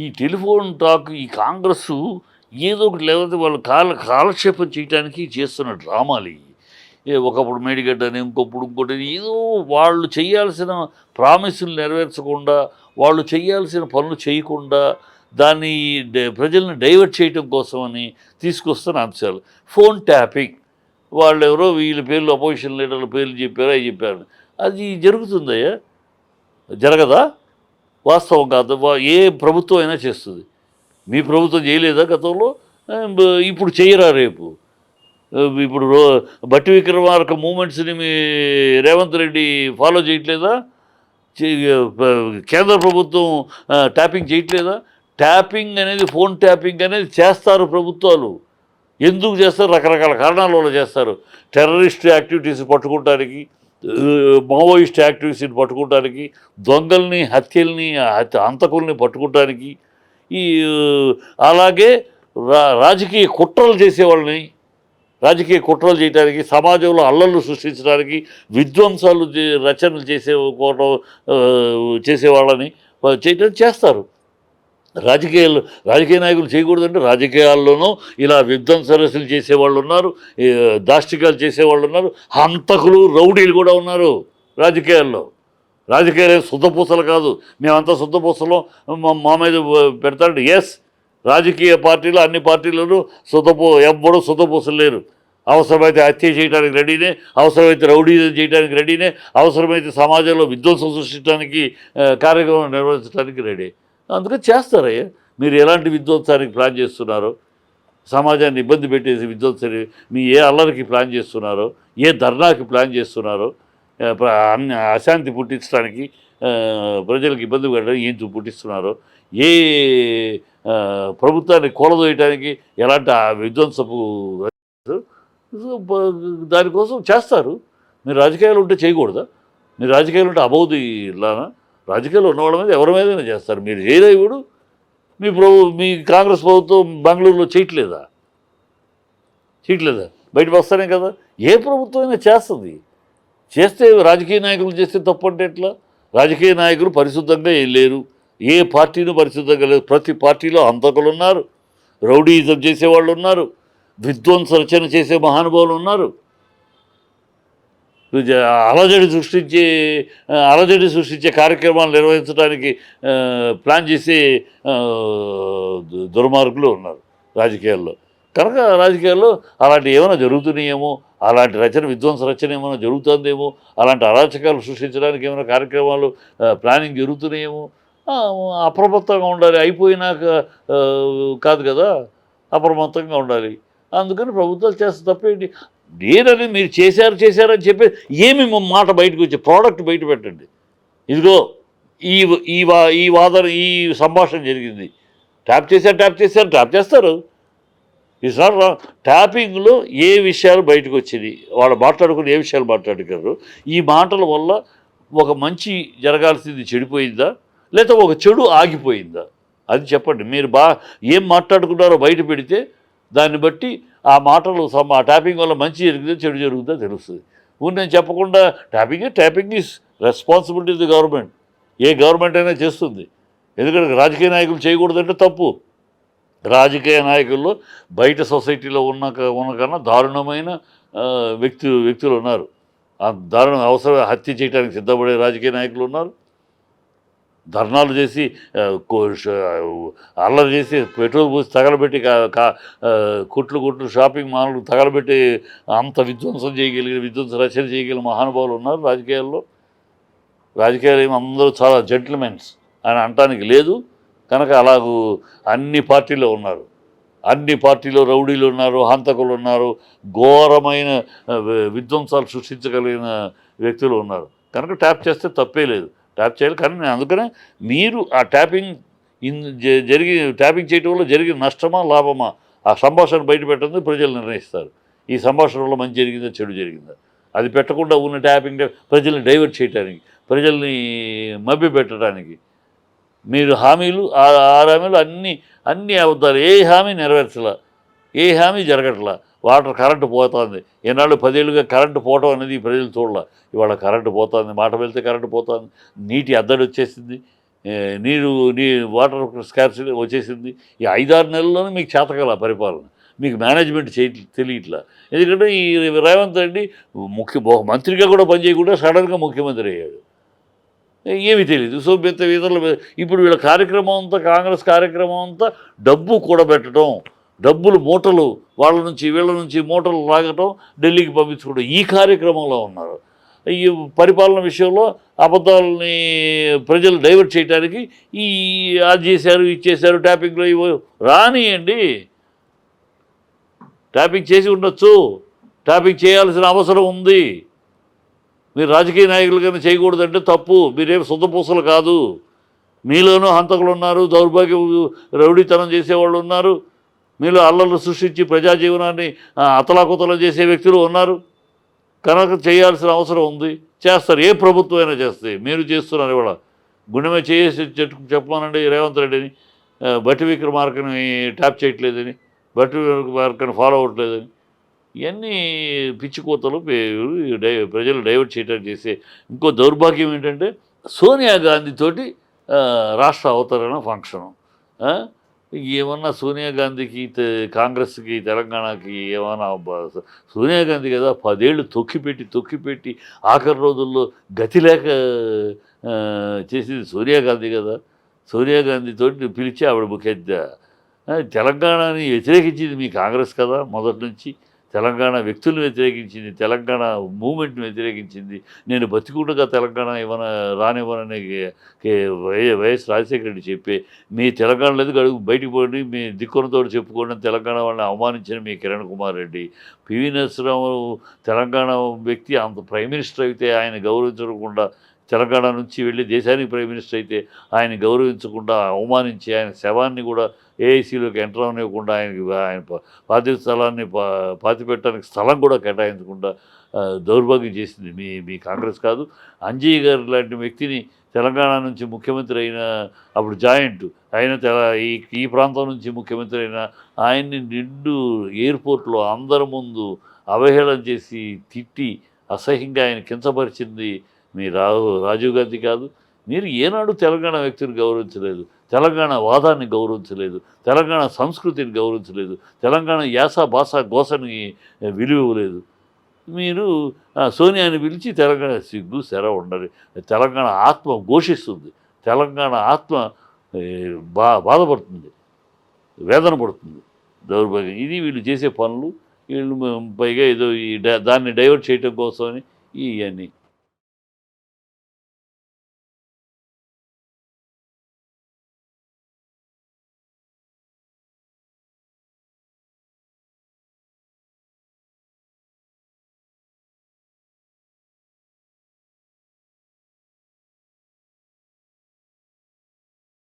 ఈ telephone talk ఈ కాంగ్రెస్ ఏదో ఒకటి లేకపోతే వాళ్ళు కాల కాలక్షేపం చేయడానికి చేస్తున్న డ్రామాలు. ఏ ఒకప్పుడు మేడిగడ్డని ఇంకొప్పుడు ఇంకోటి ఏదో వాళ్ళు చేయాల్సిన ప్రామిసులు నెరవేర్చకుండా వాళ్ళు చేయాల్సిన పనులు చేయకుండా దాన్ని ప్రజల్ని డైవర్ట్ చేయటం కోసమని తీసుకొస్తున్న అంశాలు. Phone tapping. వాళ్ళు ఎవరో వీళ్ళ పేర్లు అపోజిషన్ లీడర్ల పేర్లు చెప్పారో అవి చెప్పారు. అది జరుగుతుందయ్యా? జరగదా? వాస్తవం కాదు వా- ఏ ప్రభుత్వం అయినా చేస్తుంది. మీ ప్రభుత్వం చేయలేదా గతంలో? ఇప్పుడు చేయరా రేపు? ఇప్పుడు భట్టి బట్టి విక్రమార్క మూమెంట్స్ని మీ రేవంత్ రెడ్డి ఫాలో చేయట్లేదా? కేంద్ర ప్రభుత్వం ట్యాపింగ్ చేయట్లేదా? ట్యాపింగ్ అనేది ఫోన్ ట్యాపింగ్ అనేది చేస్తారు ప్రభుత్వాలు. ఎందుకు చేస్తారు? రకరకాల కారణాల వల్ల చేస్తారు. టెర్రరిస్ట్ యాక్టివిటీస్ పట్టుకోవడానికి మావోయిస్ట్ యాక్టివిటీస్ని పట్టుకోవడానికి దొంగల్ని హత్యల్ని అంతకుల్ని పట్టుకోవడానికి ఈ అలాగే రా రాజకీయ కుట్రలు చేసేవాళ్ళని రాజకీయ కుట్రలు చేయడానికి సమాజంలో అల్లర్లు సృష్టించడానికి విధ్వంసాలు రచనలు చేసే చేసేవాళ్ళని చేయడం చేస్తారు. రాజకీయాలు రాజకీయ నాయకులు చేయకూడదంటే రాజకీయాల్లోనూ ఇలా విధ్వంసరసలు చేసేవాళ్ళు ఉన్నారు దాష్టికాలు చేసేవాళ్ళు ఉన్నారు హంతకులు రౌడీలు కూడా ఉన్నారు రాజకీయాల్లో. రాజకీయాలు శుద్ధపూసలు కాదు. మేమంతా శుద్ధపూసలు మా మీద పెడతాడు ఎస్ రాజకీయ పార్టీలు అన్ని పార్టీలను శుద్ధపూ ఎవ్వడూ శుద్ధపూసలు లేరు. అవసరమైతే హత్య చేయడానికి రెడీనే అవసరమైతే రౌడీ చేయడానికి రెడీనే అవసరమైతే సమాజంలో విధ్వంసం సృష్టించడానికి కార్యక్రమం నిర్వహించడానికి రెడీ. అందుకని చేస్తారయ్యా మీరు ఎలాంటి విధ్వంసానికి ప్లాన్ చేస్తున్నారో సమాజాన్ని ఇబ్బంది పెట్టేసి విధ్వంసాన్ని మీ ఏ అల్లరికి ప్లాన్ చేస్తున్నారో ఏ ధర్నాకి ప్లాన్ చేస్తున్నారో అన్ని అశాంతి పుట్టించడానికి ప్రజలకు ఇబ్బంది పెట్టడానికి ఏం పుట్టిస్తున్నారో ఏ ప్రభుత్వాన్ని కూలదోయటానికి ఎలాంటి విధ్వంసపు దానికోసం చేస్తారు. మీరు రాజకీయాలు ఉంటే చేయకూడదా? మీరు రాజకీయాలు ఉంటే అబౌది ఇలానా రాజకీయాలు ఉన్నవాళ్ళ మీద ఎవరి మీదైనా చేస్తారు. మీరు ఏదైవుడు మీ ప్రభు మీ కాంగ్రెస్ ప్రభుత్వం బెంగళూరులో చేయట్లేదా? చేయట్లేదా? బయటకు వస్తానే కదా. ఏ ప్రభుత్వం అయినా చేస్తుంది. చేస్తే రాజకీయ నాయకులు చేస్తే తప్పు అంటే ఎట్లా? రాజకీయ నాయకులు పరిశుద్ధంగా ఏం లేరు. ఏ పార్టీను పరిశుద్ధంగా లేదు. ప్రతి పార్టీలో హంతకులు ఉన్నారు రౌడీయిజం చేసేవాళ్ళు ఉన్నారు. విధ్వంస రచన చేసే మహానుభావులు ఉన్నారు. అలజడి సృష్టించే అలజడి సృష్టించే కార్యక్రమాలు నిర్వహించడానికి ప్లాన్ చేసే దుర్మార్గులు ఉన్నారు రాజకీయాల్లో. కనుక రాజకీయాల్లో అలాంటి ఏమైనా జరుగుతున్నాయేమో అలాంటి రచన విధ్వంస రచన ఏమైనా జరుగుతుందేమో అలాంటి అరాచకాలు సృష్టించడానికి ఏమైనా కార్యక్రమాలు ప్లానింగ్ జరుగుతున్నాయేమో అప్రమత్తంగా ఉండాలి. అయిపోయినాక కాదు కదా అప్రమత్తంగా ఉండాలి. అందుకని ప్రభుత్వాలు చేస్తే తప్పేంటి? నేనని మీరు చేశారు చేశారని చెప్పి ఏమి మాట బయటకు వచ్చి ప్రోడక్ట్ బయట పెట్టండి. ఇదిగో ఈ ఈ వా ఈ వాదన ఈ సంభాషణ జరిగింది. ట్యాప్ చేశారు ట్యాప్ చేశారు ట్యాప్ చేస్తారు. ఈ సార్ ట్యాపింగ్లో ఏ విషయాలు బయటకు వచ్చినాయి? వాళ్ళు మాట్లాడుకుని ఏ విషయాలు మాట్లాడుకున్నారు? ఈ మాటల వల్ల ఒక మంచి జరగాల్సింది చెడిపోయిందా? లేదా ఒక చెడు ఆగిపోయిందా? అది చెప్పండి. మీరు బా ఏం మాట్లాడుకున్నారో బయట పెడితే దాన్ని బట్టి ఆ మాటలు ఆ ట్యాపింగ్ వల్ల మంచి జరుగుతుందో చెడు జరుగుతుందో తెలుస్తుంది. ఊరు నేను చెప్పకుండా tapping tapping is responsibility the government A government అయినా చేస్తుంది. ఎందుకంటే రాజకీయ నాయకులు చేయకూడదంటే తప్పు. రాజకీయ నాయకుల్లో బయట సొసైటీలో ఉన్న క- ఉన్న కన్నా దారుణమైన వ్యక్తి వ్యక్తులు ఉన్నారు. ఆ దారుణ అవసరం హత్య చేయడానికి సిద్ధపడే రాజకీయ నాయకులు ఉన్నారు. ధర్నాలు చేసి అల్లరి చేసి పెట్రోల్ పోసి తగలబెట్టి కుట్లు కుట్లు షాపింగ్ మాల్లు తగలబెట్టి అంత విధ్వంసం చేయగలిగిన విధ్వంస రచన చేయగలిగిన మహానుభావులు ఉన్నారు రాజకీయాల్లో. రాజకీయాలు ఏమి అందరూ చాలా జెంటిల్మెన్స్ అని అనటానికి లేదు. కనుక అలాగూ అన్ని పార్టీలో ఉన్నారు. అన్ని పార్టీలో రౌడీలు ఉన్నారు హంతకులు ఉన్నారు ఘోరమైన విధ్వంసాలు సృష్టించగలిగిన వ్యక్తులు ఉన్నారు. కనుక ట్యాప్ చేస్తే తప్పే లేదు. ట్యాప్ చేయాలి. కానీ నేను అందుకనే మీరు ఆ ట్యాపింగ్ జరిగి ట్యాపింగ్ చేయటం వల్ల జరిగిన నష్టమా లాభమా ఆ సంభాషణ బయట పెట్టడం ప్రజలు నిర్ణయిస్తారు. ఈ సంభాషణ వల్ల మంచి జరిగిందా చెడు జరిగిందా? అది పెట్టకుండా ఉన్న ట్యాపింగ్ ప్రజల్ని డైవర్ట్ చేయడానికి ప్రజల్ని మభ్య పెట్టడానికి మీరు హామీలు ఆ హామీలు అన్నీ అన్నీ అబద్ధాలు ఏ హామీ నెరవేర్చలా ఏ హామీ జరగట్లా వాటర్ కరెంటు పోతుంది. ఈనాడు పదేళ్ళుగా కరెంటు పోవటం అనేది ప్రజలు చూడాల. ఇవాళ కరెంటు పోతుంది మాట వెళ్తే కరెంటు పోతుంది నీటి అద్దడి వచ్చేసింది నీరు నీ వాటర్ స్కార్సిటీ వచ్చేసింది. ఈ ఐదారు నెలల్లోనే మీకు చేతకాల పరిపాలన. మీకు మేనేజ్మెంట్ చేయ తెలియట్లా. ఎందుకంటే ఈ రేవంత్ రెడ్డి ముఖ్య మంత్రిగా కూడా పనిచేయకుండా సడన్గా ముఖ్యమంత్రి అయ్యాడు. ఏమీ తెలియదు సో పెద్ద ఇతరులు ఇప్పుడు వీళ్ళ కార్యక్రమం అంతా కాంగ్రెస్ కార్యక్రమం అంతా డబ్బు కూడబెట్టడం డబ్బులు మూటలు వాళ్ళ నుంచి వీళ్ళ నుంచి మూటలు లాగటం ఢిల్లీకి పంపించుకోవడం. ఈ కార్యక్రమంలో ఉన్నారు. ఈ పరిపాలన విషయంలో అబద్ధాలని ప్రజలు డైవర్ట్ చేయడానికి ఈ అది చేశారు ఇది చేశారు ట్యాపింగ్లో ఇవ్వ రానియండి. ట్యాపింగ్ చేసి ఉండొచ్చు. ట్యాపింగ్ చేయాల్సిన అవసరం ఉంది. మీరు రాజకీయ నాయకులు చేయకూడదంటే తప్పు. మీరేం సొంతపూసలు కాదు. మీలోనూ హంతకులు ఉన్నారు దౌర్భాగ్యం రౌడీతనం చేసేవాళ్ళు ఉన్నారు. మీలో అల్లర్లు సృష్టించి ప్రజా జీవనాన్ని అతలాకుతలం చేసే వ్యక్తులు ఉన్నారు. కనుక చేయాల్సిన అవసరం ఉంది. చేస్తారు. ఏ ప్రభుత్వం అయినా చేస్తే మీరు చేస్తున్నారు ఇవాళ. గుండె చేసి చెట్టు చెప్పమానండి రేవంత్ రెడ్డిని. బట్టి విక్రమార్కని ట్యాప్ చేయట్లేదని బట్టి విక్రమార్కని ఫాలో అవ్వట్లేదని. ఇవన్నీ పిచ్చి కూతలు ప్రజలు డైవర్ట్ చేయడానికి చేసే ఇంకో దౌర్భాగ్యం ఏంటంటే సోనియా గాంధీతోటి రాష్ట్ర అవతరణ ఫంక్షను. ఏమన్నా సోనియా గాంధీకి కాంగ్రెస్కి తెలంగాణకి ఏమన్నా సోనియా గాంధీ కదా పదేళ్ళు తొక్కిపెట్టి తొక్కిపెట్టి ఆఖరి రోజుల్లో గతి లేక చేసింది సోనియా గాంధీ కదా. సోనియా గాంధీతో పిలిచి ఆవిడ ముఖ్య తెలంగాణని వ్యతిరేకించింది మీ కాంగ్రెస్ కదా మొదటి నుంచి. తెలంగాణ వ్యక్తులను వ్యతిరేకించింది తెలంగాణ మూమెంట్ని వ్యతిరేకించింది. నేను బతికుండగా తెలంగాణ ఇవ్వన రానివ్వనని వైఎస్ రాజశేఖర రెడ్డి చెప్పి మీ తెలంగాణలో ఎందుకు అడుగు బయటికి పోండి మీ దిక్కునతో చెప్పుకోండి తెలంగాణ వాళ్ళని అవమానించిన మీ కిరణ్ కుమార్ రెడ్డి. పివి నరసింహరావు తెలంగాణ వ్యక్తి అంత ప్రైమ్ మినిస్టర్ అయితే ఆయన గౌరవించకుండా తెలంగాణ నుంచి వెళ్ళి దేశానికి ప్రైమ్ మినిస్టర్ అయితే ఆయన గౌరవించకుండా అవమానించి ఆయన శవాన్ని కూడా ఏఐసీలోకి ఎంటర్ అవనివ్వకుండా ఆయనకి ఆయన ప- పార్థివ స్థలాన్ని పా పాతిపెట్టడానికి స్థలం కూడా కేటాయించకుండా దౌర్భాగ్యం చేసింది మీ మీ కాంగ్రెస్ కాదు. అంజయ్య గారు లాంటి వ్యక్తిని తెలంగాణ నుంచి ముఖ్యమంత్రి అయిన అప్పుడు జాయింట్ ఆయన తెల ఈ ఈ ప్రాంతం నుంచి ముఖ్యమంత్రి అయిన ఆయన్ని నిండు ఎయిర్పోర్ట్లో అందరి ముందు అవహేళన చేసి తిట్టి అసహ్యంగా ఆయన కించపరిచింది మీ రాహు రాజీవ్ గాంధీ కాదు. మీరు ఏనాడు తెలంగాణ వ్యక్తిని గౌరవించలేదు. తెలంగాణ వాదాన్ని గౌరవించలేదు. తెలంగాణ సంస్కృతిని గౌరవించలేదు. తెలంగాణ యాస భాష గోసని విలువ ఇవ్వలేదు మీరు సోనియాని పిలిచి తెలంగాణ సిగ్గు సెర ఉండాలి తెలంగాణ ఆత్మ ఘోషిస్తుంది. తెలంగాణ ఆత్మ బా బాధపడుతుంది. వేదన పడుతుంది. దౌర్భాగ్యం. ఇది వీళ్ళు చేసే పనులు. వీళ్ళు పైగా ఏదో ఈ దాన్ని డైవర్ట్ చేయటం కోసమని ఇవన్నీ